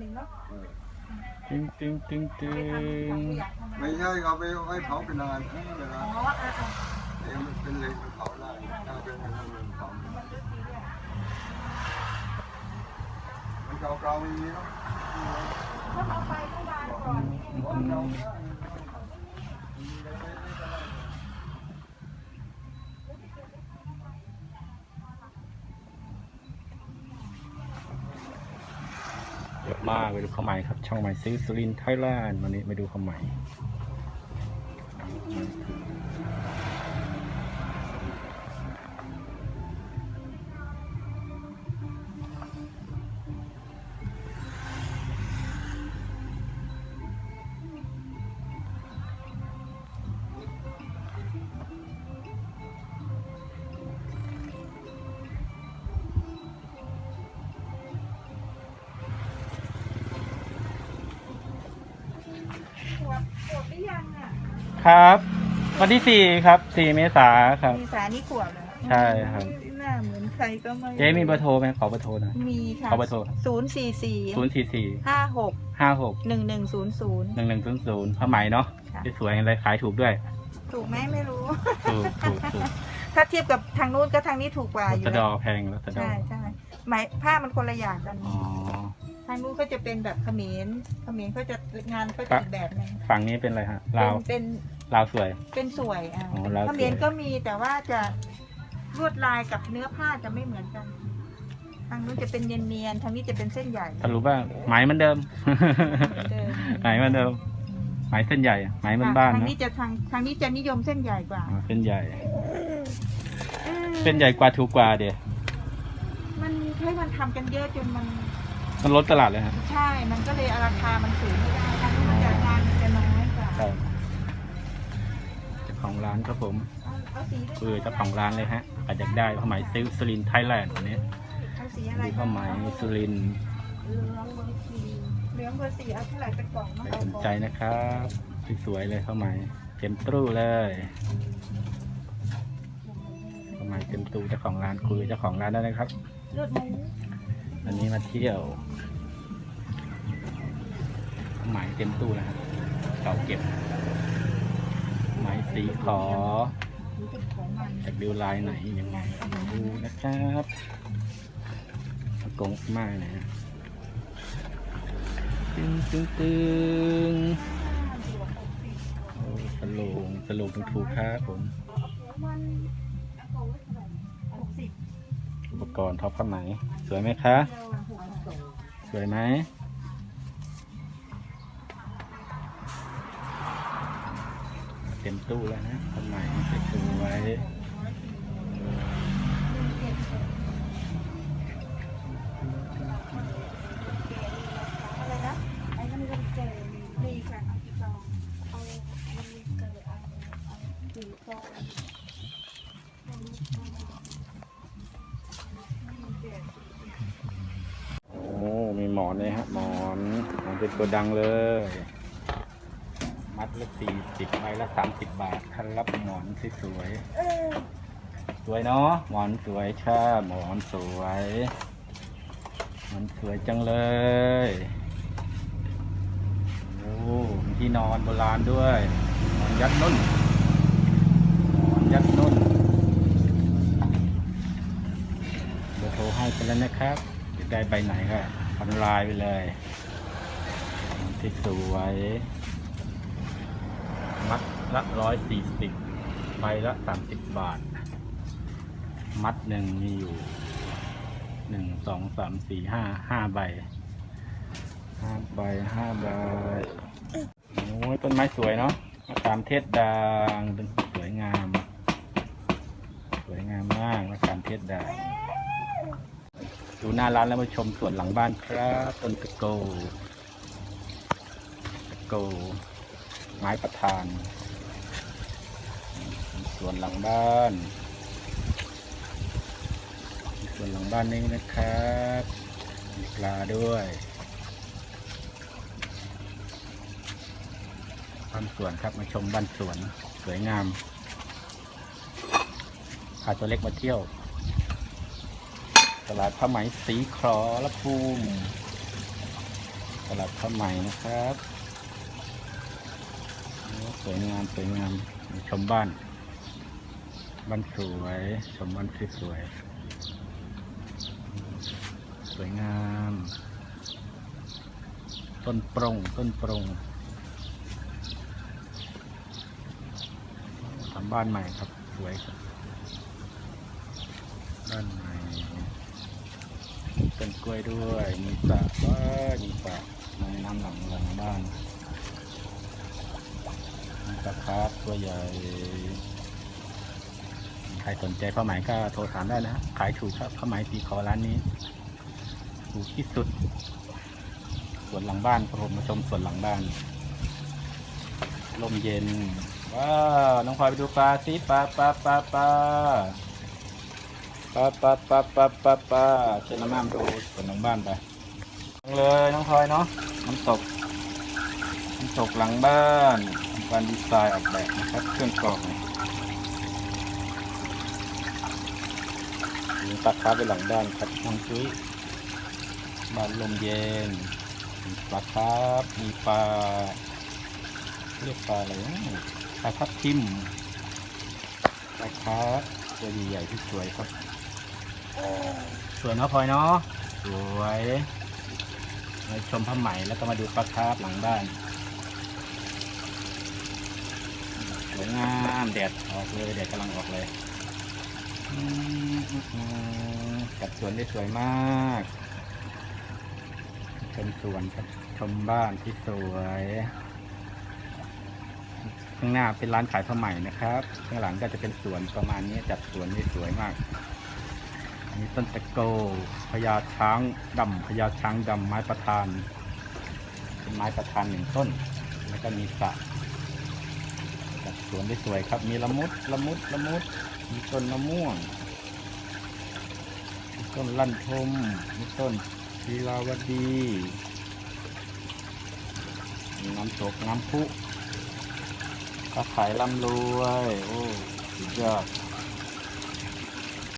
หนึ่งเนาะเออตึงตึงตึงตึไปทำงทำอยากทำอะไรไม่ใช่เอาไปไว้เผาเป็นนานทั้งเวลาอ๋ออะอะเดี๋ยวมันเป็นเหล็กมันเผาได้ถ้าเป็นมันมันเผามันก็ดีอะมันเก่าๆอย่างนี้เนาะถ้าเอาไปเมื่อวานก่อนนี่อืมเยอะ มาไปดูข้าวใหม่ครับ ช่องใหม่ซื้อสุรินไทยแลนด์วันนี้ไปดูข้าวใหม่ ครับ วันที่สี่ครับสี่เมษาครับ มีสานี่ขวบเหรอใช่ครับ หน้าเหมือนใครก็ไม่เจ๊มีเบอร์โทรไหมขอเบอร์โทรหน่อย มีค่ะขอเบอร์โทร ศูนย์สี่สี่ศูนย์สี่สี่ห้าหกห้าหกหนึ่งหนึ่งศูนย์ศูนย์ หนึ่งหนึ่งศูนย์ศูนย์ผ้าไหมเนาะค่ะ สวยๆอะไรขายถูกด้วย ถูกไหมไม่รู้ ถูกถูกถูกถ้าเทียบกับทางนู้นก็ทางนี้ถูกกว่ารัอยู่ตดแล้อวแพงรัตดอใช่ใช่ไหมผ้ามันคนละอย่างกัน อ๋อ ทางนู้นก็จะเป็นแบบเขมรเขมรก็จะงานก็จะอีกแบบหนึงฝั่งนี้เป็นอะไรฮะเป็ลานวเป็น ลาวสวย เป็นสวยอะอ๋อลาวสวยเขมรก็มีแต่ว่าจะลวดลายกับเนื้อผ้าจะไม่เหมือนกัน ทางนู้นจะเป็นเนียนๆทางนี้จะเป็นเส้นใหญ่สรุปว่าไหมเหมือนเดิมเหมือนเดิมไหมเหมือนเดิมไหมเส้นใหญ่ไหมบ้านๆทางนะนี้จะทางทางนี้จะนิยมเส้นใหญ่กว่า อ๋อเส้นใหญ่ เส้นใหญ่กว่าถูกกว่าเดี๋ยวมันให้มันทำกันเยอะจนมัน มันลดตลาดเลยฮะใช่ มันก็เลยราคามันสูงไม่ได้ทางนู้นมันจะงานมันจะน้อยกว่าใช่เจ้า ของร้านครับผมเอาเอาสีด้วยคือเจ้าของร้านเลยฮะอาจจะได้ผ้าไหมซิลสลินไทยแลนด์วันนี้เอาสีอะไรดูผ้าไหมสุรินทร์เหลืองเบอร์สี่เหลืองเบอร์สี่เอาเท่าไหร่เป็นกล่องมาใครเอาสนใจนะครับสวยๆเลยผ้าไหมเต็มตู้เลยผ้าไหมเต็มตู้เจ้าของร้านคุยเจ้าของร้านได้นะครับเลือดหมูวันนี้มาเที่ยวผ้าไหมเต็มตู้แล้วครับเก่าเก็บไหม สีขอจากดิวลายไหนยังไงดูนะครับกงมากนะฮะตึงตึงตึงโอ้สโลงสโลงเป็นถูกครับผม อุปกรณ์ท็อปผ้าไหม สวยไหมคะ สวยไหม ต็มตู้แล้วนะผ้าไหมสวยอะไรนะไอ้นั่นมันเจอมีค่ะเอากี่ซองเอาเกิดเอาเอาสี่ซองโอ้มีหมอนเลยฮะหมอนหมอนเป็นตัวดังเลย มัดละสี่สิบใบละสามสิบบาทคันรับหมอนสวยๆสวยเนาะหมอนสวยช่หมอนสวยหมอนสวยจังเลยโอ้มีที่นอนโบราณด้วยหมอนยัดนุ่นหมอนยัดนุ่นเบอร์โทรให้ไปแล้วนะครับจะได้ใบไหนก็ทำลายไปเลยที่สวย มัดละร้อยสี่สิบใบละสามสิบบาท มัดหนึ่งมีอยู่หนึ่งสองสามสี่ห้าห้าใบห้าใบห้าใบโอ้ยต้นไม้สวยเนาะมะขามเทศด่างสวยงาม สวยงามมากมะขามเทศด่างดูหน้าร้านแล้วมาชมสวนหลังบ้านครับต้นตะโกตะโก ไม้ประทานสวนหลังบ้าน ส่วนหลังบ้านนี้นะครับปลาด้วยบ้านสวนครับมาชมบ้านสวนสวยงามพาตัวเล็กมาเที่ยว ตลาดผ้าไหมสีคลอละภูมิตลาดข้าวใหมนะครับ วยงามสวยงามชมบ้าน บ้านสวยชมบ้านสวยสวยงาม ต้นปรง ต้นปรงทำบ้านใหม่ครับ สวยครับ บ้านใหม่ต้นกล้วยด้วย มีสระว้ามีสระในน้ำหลังหลังบ้าน ตะครับ ตัวใหญ่ ใครสนใจผ้าไหมก็โทรถามได้นะ ขายถูกครับผ้าไหมสีขอร้านนี้ ถูกที่สุด สวนหลังบ้านผมมาชมสวนหลังบ้าน ลมเย็น ว้าวน้องพลอยไปดูปลาสิปลาปลาปลาปลาปลาปลาปลาปลาปลาปลาเชิญน้ำน้ำดูสวนหลังบ้านไปเลยน้องพลอยเนาะน้ำตกน้ำตกหลังบ้าน การดีไซน์ออกแบบนะครับ เครื่องกรองมีปลาคาไปหลังบ้านครับน้องจุ้ยบ้านลมเย็นมีปลาคร์ฟมีปลาเรียกปลาอะไรนะปลาทับทิมปลาคาร์ฟตัวใหญ่ที่สวยครับสวยเนาะพลอยเนาะสวยมาชมผ้าไหมแล้วก็มาดูปลาคาร์ฟหลังบ้าน สวยงามแดดออกเลยแดดกำลังออกเลยจัดสวนได้สวยมากชมสวนครับชมบ้านที่สวยข้างหน้าเป็นร้านขายผ้าไหมนะครับ ข้างหลังก็จะเป็นสวนประมาณนี้จัดสวนได้สวยมากอันนี้ต้นตะโกพญาช้างดำพญาช้างดำไม้ประธานเป็นไม้ประธานหนึ่งต้น แล้วก็มีสระ สวนได้สวยครับ มีละมุดละมุดละมุด มีต้นมะม่วง มีต้นลั่นทม มีต้นทีลาวดีมีน้ำตกน้ำพุก็ขายร่ำรวย โอ้สุดยอด